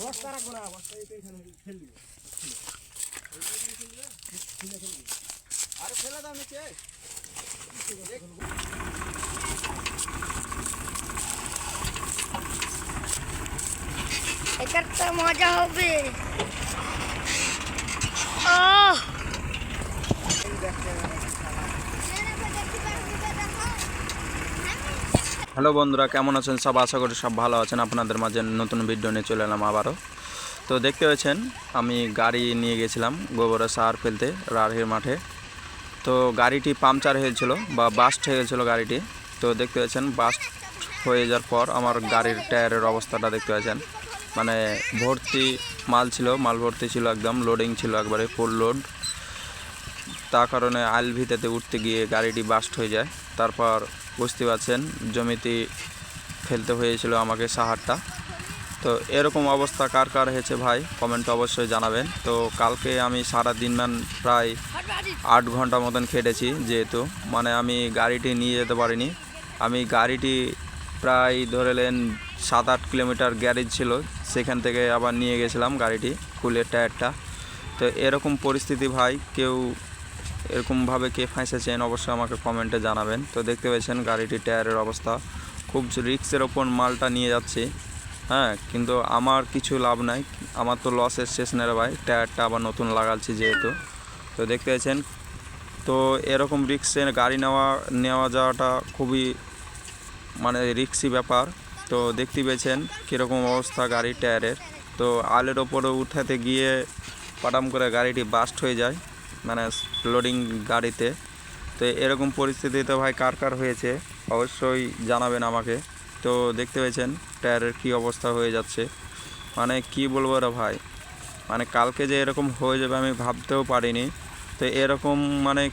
বস্তা না বস্তা এখানে ফেল দিব আরে ফেলে দাও নিচে এটা তো মজা হবে। হ্যালো বন্ধুরা, কেমন আছেন? সব আশা করি সব ভালো আছেন। আপনাদের মাঝে নতুন ভিডিও নিয়ে চলে এলাম আবারও। তো দেখতে পেয়েছেন আমি গাড়ি নিয়ে গেছিলাম গোবরে সার ফেলতে রাঢ়ির মাঠে। তো গাড়িটি পাংচার হয়েছিল বা বাস্ট হয়ে গেছিল গাড়িটি। তো দেখতে পেয়েছেন বাস্ট হয়ে যাওয়ার পর আমার গাড়ির টায়ারের অবস্থাটা দেখতে পেয়েছেন মানে ভর্তি মাল ছিল, মাল ভর্তি ছিল একদম লোডিং ছিল একবারে ফুল লোড তার কারণে আইল ভিতেতে উঠতে গিয়ে গাড়িটি বাস্ট হয়ে যায়। তারপর বুঝতে পারছেন, জমিতে ফেলতে হয়েছিল আমাকে সাহারটা। তো এরকম অবস্থা কার কার হয়েছে ভাই? কমেন্ট অবশ্যই জানাবেন। তো কালকে আমি সারা দিন মান প্রায় আট ঘণ্টা মতন খেটেছি যেহেতু। মানে আমি গাড়িটি নিয়ে যেতে পারিনি। আমি গাড়িটি প্রায় ধরে ধরেলেন সাত আট কিলোমিটার গ্যারেজ ছিল। সেখান থেকে আবার নিয়ে গেছিলাম গাড়িটি কুলের টায়ারটা তো এরকম পরিস্থিতি ভাই, কেউ এরকমভাবে কে ফাঁসেছেন অবশ্যই আমাকে কমেন্টে জানাবেন। তো দেখতে পেয়েছেন গাড়িটির টায়ারের অবস্থা। খুব রিক্সের ওপর মালটা নিয়ে যাচ্ছি। হ্যাঁ কিন্তু আমার কিছু লাভ নাই। আমার তো লসের শেষ নেই ভাই। টায়ারটা আবার নতুন লাগাচ্ছি যেহেতু। তো দেখতে পেয়েছেন। তো এরকম রিক্সে গাড়ি নেওয়া নেওয়া যাওয়াটা খুবই মানে রিক্সি ব্যাপার। তো দেখতে পেয়েছেন কীরকম অবস্থা গাড়ির টায়ারের। তো আলের ওপরে উঠাতে গিয়ে পাটাম করে গাড়িটি বাস্ট হয়ে যায়। মানে লোডিং গাড়িতে। তো এরকম পরিস্থিতিতে ভাই কার কার হয়েছে, অবশ্যই জানাবেন আমাকে। তো দেখতে পেয়েছেন, টায়ারের কী অবস্থা হয়ে যাচ্ছে। মানে কি বলব রে ভাই? মানে কালকে যে এরকম হয়ে যাবে আমি ভাবতেও পারিনি। তো এরকম মানে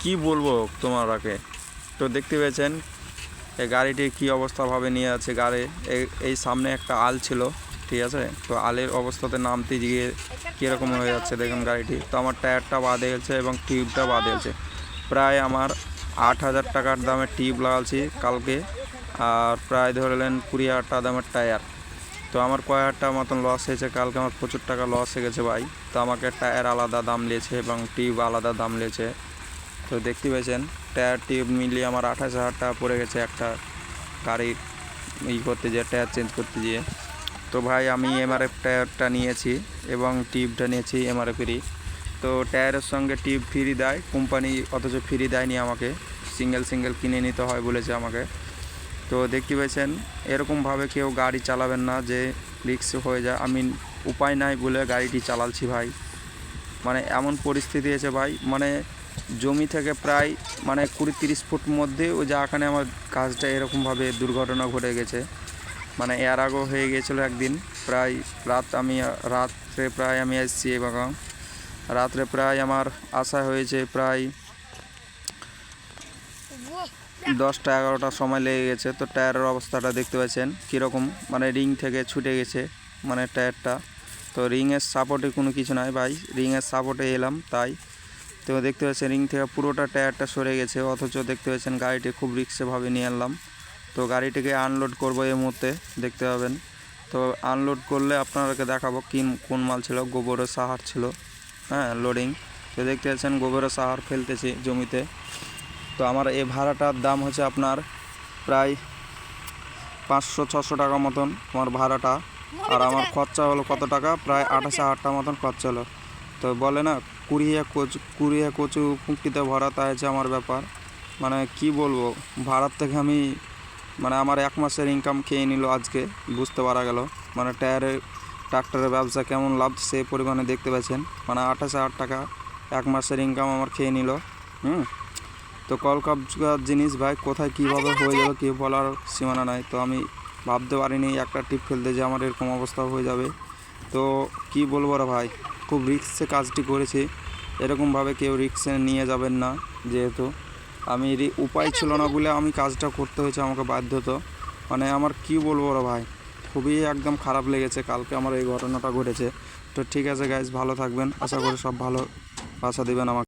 কি বলব তোমারাকে তো দেখতে পেয়েছেন এই গাড়িটির কী অবস্থাভাবে নিয়ে আছে গাড়ি। এই- এই সামনে একটা আল ছিল। ঠিক আছে? তো আলের অবস্থাতে নামতে গিয়ে কীরকম হয়ে যাচ্ছে দেখুন গাড়িটি। তো আমার টায়ারটা বাদে গেছে এবং টিউবটা বাদে গেছে। প্রায় আমার আট হাজার টাকার দামের টিউব লাগাচ্ছি কালকে। আর প্রায় ধরলেন কুড়ি হাজার টাকা দামের টায়ার। তো আমার কয় হাজার টাকা মতন লস হয়েছে। কালকে আমার প্রচুর টাকা লস হয়ে গেছে ভাই। তো আমাকে টায়ার আলাদা দাম নিয়েছে এবং টিউব আলাদা দাম নিয়েছে তো দেখতে পেয়েছেন টায়ার টিউব মিলিয়ে আমার আঠাশ হাজার টাকা পড়ে গেছে একটা গাড়ির ই করতে যেয়ে, টায়ার চেঞ্জ করতে গিয়ে তো ভাই, আমি এমআরএফ টায়ারটা নিয়েছি এবং টিউবটা নিয়েছি এমআরএফেরই তো টায়ারের সঙ্গে টিউব ফ্রি দেয়, কোম্পানি অথচ ফ্রি দেয়নি আমাকে। সিঙ্গেল সিঙ্গেল কিনে নিতে হয় বলেছে আমাকে। তো দেখতে পেয়েছেন এরকমভাবে কেউ গাড়ি চালাবেন না যে রিক্স হয়ে যায়। আমি উপায় নাই বলে গাড়িটি চালাচ্ছি ভাই। মানে এমন পরিস্থিতি এসে ভাই মানে জমি থেকে প্রায় মানে কুড়ি তিরিশ ফুট মধ্যে ওই যেখানে আমার কাজটা এরকমভাবে দুর্ঘটনা ঘটে গেছে। মানে এর আগেও হয়ে গিয়েছিল একদিন। প্রায় রাত আমি, রাত্রে প্রায় আমি এসেছি এবার রাত্রে প্রায় আমার আসা হয়েছে প্রায় দশটা, এগারোটার সময় লেগে গেছে। তো টায়ারের অবস্থাটা দেখতে পাচ্ছেন, কীরকম মানে রিং থেকে ছুটে গেছে মানে টায়ারটা। তো রিংয়ের সাপোর্টে কোনো কিছু নাই ভাই, রিংয়ের সাপোর্টে এলাম তাই। তো দেখতে পাচ্ছেন, রিং থেকে পুরোটা টায়ারটা সরে গেছে, অথচ দেখতে পাচ্ছেন গাড়িটি খুব রিক্সেভাবে নিয়ে আনলাম তো গাড়িটিকে আনলোড করব এই মুহূর্তে, দেখতে পাবেন। তো আনলোড করলে আপনাদেরকে দেখাবো কি, কোন মাল ছিল, গোবরের সাহার ছিল হ্যাঁ লোডিং তো দেখতে পাচ্ছেন, গোবরের সাহার ফেলতেছি জমিতে। তো আমার এই ভাড়াটার দাম হচ্ছে আপনার প্রায় পাঁচশো, ছশো টাকা মতন আমার ভাড়াটা। আর আমার খরচা হলো কত টাকা? প্রায় আঠাশ হাজার মতন খরচা হলো। তো বলে না, কুড়িয়ে কচু কুড়িয়ে কচু ফুঁকিতে ভরা, তাই হচ্ছে আমার ব্যাপার। মানে কি বলব, ভাড়ার থেকে আমি মানে আমার এক মাসের ইনকাম খেয়ে নিল আজকে, বুঝতে পারা গেল। মানে টায়ারের ট্রাক্টরের ব্যবসা কেমন লাভ সেই পরিমাণে দেখতে পাচ্ছেন। মানে আঠাশ হাজার টাকা এক মাসের ইনকাম আমার খেয়ে নিল, হুম। তো কলকাতার জিনিস ভাই, কোথায় কীভাবে হয়ে যাবে কেউ বলার সীমানা নাই। তো আমি ভাবতে পারিনি, একটা টিপ ফেলতে যে আমার এরকম অবস্থা হয়ে যাবে। তো কি বলব রে ভাই, খুব রিক্সে কাজটি করেছি। এরকমভাবে কেউ রিক্সে নিয়ে যাবেন না, যেহেতু। আমি উপায় ছিল না বলে আমি কাজটা করতে হয়েছে আমাকে বাধ্যত মানে আমার কি বলব রে ভাই? খুবই একদম খারাপ লেগেছে কালকে আমার এই ঘটনাটা ঘটেছে। তো ঠিক আছে গাইজ ভালো থাকবেন। আশা করি সব ভালো। আশা দেবেন আমাকে।